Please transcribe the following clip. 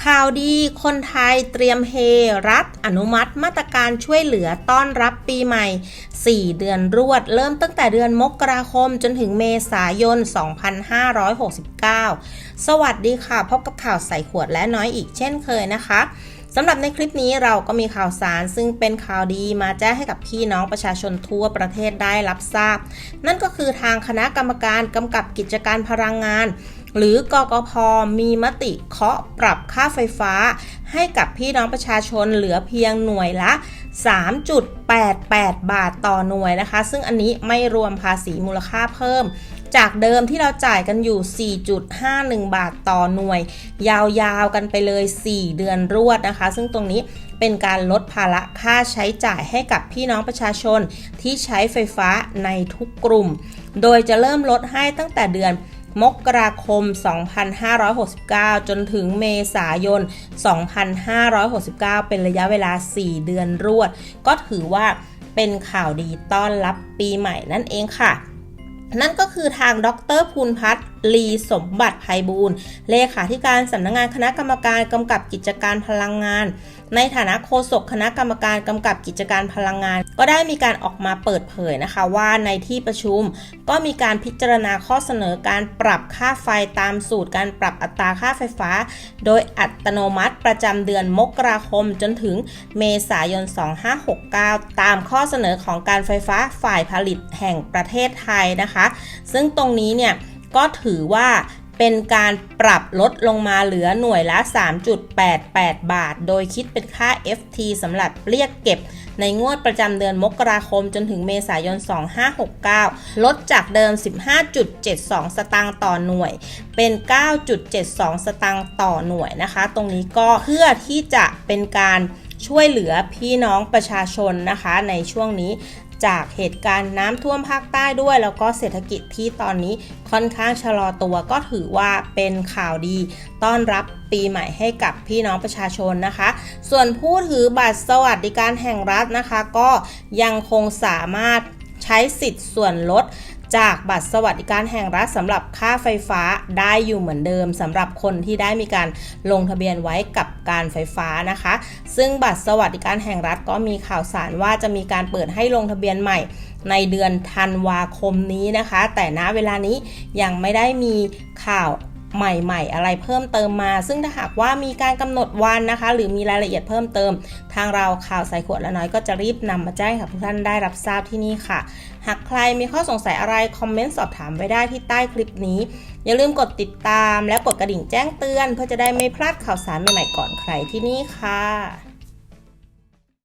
ข่าวดีคนไทยเตรียมเฮรัฐอนุมัติมาตรการช่วยเหลือต้อนรับปีใหม่ 4 เดือนรวด เริ่มตั้งแต่เดือนมกราคมจนถึงเมษายน 2569 สวัสดีค่ะ พบกับข่าวใส่ขวดและน้อยอีกเช่นเคยนะคะสำหรับในคลิปนี้เราก็มีข่าวสารซึ่งเป็นข่าวดีมาแจ้งให้กับพี่น้องประชาชนทั่วประเทศได้รับทราบ นั่นก็คือทางคณะกรรมการกำกับกิจการพลังงาน หรือกกพมีมติเคาะปรับค่าไฟฟ้า ให้กับพี่น้องประชาชนเหลือเพียงหน่วยละ 3.88 บาทต่อหน่วยนะคะ ซึ่งอันนี้ไม่รวมภาษีมูลค่าเพิ่ม จากเดิมที่เราจ่ายกันอยู่ 4.51 บาทต่อหน่วย ยาวๆกันไปเลย 4 เดือนรวดนะคะ ซึ่งตรงนี้เป็นการลดภาระค่าใช้จ่ายให้กับพี่น้องประชาชนที่ใช้ไฟฟ้าในทุกกลุ่ม โดยจะเริ่มลดให้ตั้งแต่เดือน มกราคม 2569 จนถึงเมษายน 2569 เป็นระยะเวลา 4 เดือนรวด ก็ถือว่าเป็นข่าวดีต้อนรับปีใหม่นั่นเองค่ะ นั่นก็คือทางดรภูลพัฒน์ ลีสมบัติภัยบูรณ์เลขาธิการสำนักงงานคณะกรรมการกำกับกิจการพลังงาน ในฐานะโฆษกคณะกรรมการกำกับกิจการพลังงาน ก็ได้มีการออกมาเปิดเผยนะคะว่าในที่ประชุม ก็มีการพิจารณาข้อเสนอการปรับค่าไฟตามสูตรการปรับอัตราค่าไฟฟ้า โดยอัตโนมัติประจำเดือนมกราคมจนถึงเมษายน 2569 ตามข้อเสนอของการไฟฟ้าฝ่ายผลิตแห่งประเทศไทยนะคะ ซึ่งตรงนี้เนี่ย ก็ถือว่าเป็นการปรับลดลงมาเหลือหน่วยละ 3.88 บาท โดยคิดเป็นค่า FT สำหรับเรียกเก็บในงวดประจำเดือนมกราคมจนถึงเมษายน 2569 ลดจากเดิม 15.72 สตางค์ต่อหน่วย เป็น 9.72 สตางค์ต่อหน่วยนะคะ ตรงนี้ก็เพื่อที่จะเป็นการช่วยเหลือพี่น้องประชาชนนะคะในช่วงนี้ จากเหตุการณ์น้ำท่วมภาคใต้ด้วย แล้วก็เศรษฐกิจที่ตอนนี้ค่อนข้างชะลอตัวก็ถือว่าเป็นข่าวดี ต้อนรับปีใหม่ให้กับพี่น้องประชาชนนะคะ ส่วนผู้ถือบัตรสวัสดิการแห่งรัฐนะคะ ก็ยังคงสามารถใช้สิทธิ์ส่วนลด จากบัตรสวัสดิการแห่งรัฐสำหรับค่าไฟฟ้าได้อยู่เหมือนเดิมสำหรับคนที่ได้มีการลงทะเบียนไว้กับการไฟฟ้านะคะ ซึ่งบัตรสวัสดิการแห่งรัฐก็มีข่าวสารว่าจะมีการเปิดให้ลงทะเบียนใหม่ในเดือนธันวาคมนี้นะคะ แต่ณเวลานี้ยังไม่ได้มีข่าว ใหม่ๆ อะไรเพิ่มเติมมา ซึ่งถ้าหากว่ามีการกำหนดวันนะคะ หรือมีรายละเอียดเพิ่มเติม ทางเราข่าวใส่ขวดละน้อยก็จะรีบนำมาแจ้งให้ทุกท่านได้รับทราบที่นี่ค่ะ หากใครมีข้อสงสัยอะไร คอมเมนต์สอบถามไว้ได้ที่ใต้คลิปนี้ อย่าลืมกดติดตามและกดกระดิ่งแจ้งเตือน เพื่อจะได้ไม่พลาดข่าวสารใหม่ๆก่อนใครที่นี่ค่ะ